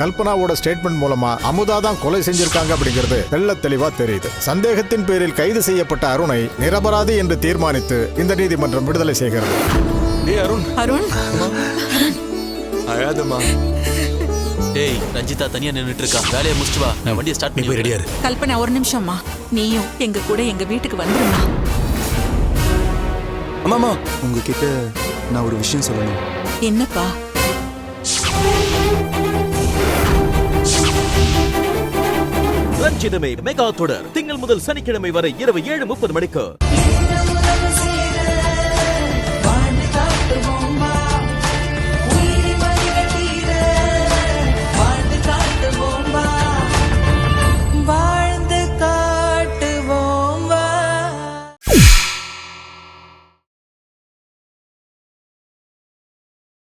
கல்பனாவோட statement மூலமா அமுதா தான் கொலை செஞ்சிருக்காங்க அப்படிங்கிறது தெள்ள தெளிவா தெரியுது. சந்தேகத்தின் பேரில் கைது செய்யப்பட்ட அருணை நிரபராதி என்று தீர்மானித்து இந்த நீதிமன்றம் விடுதலை செய்கிறது. டேய் அருண். அருண். அழாதம்மா. டேய் ரஞ்சிதா தனியா நின்னுட்டு இருக்கா வேலையை முடிச்சிட்டு வா. நான் வண்டியை ஸ்டார்ட் பண்ணி ரெடியா இரு. கல்பனா ஒரு நிமிஷம்மா. நீயும் எங்க கூட எங்க வீட்டுக்கு வந்துருமா அம்மாமா உங்ககிட்ட நான் ஒரு விஷயம் சொல்லணும். என்னப்பா? சஞ்சிதமே மெகா தொடர். திங்கள் முதல் சனிக்கிழமை வரை இரவு ஏழு முப்பது மணிக்கு.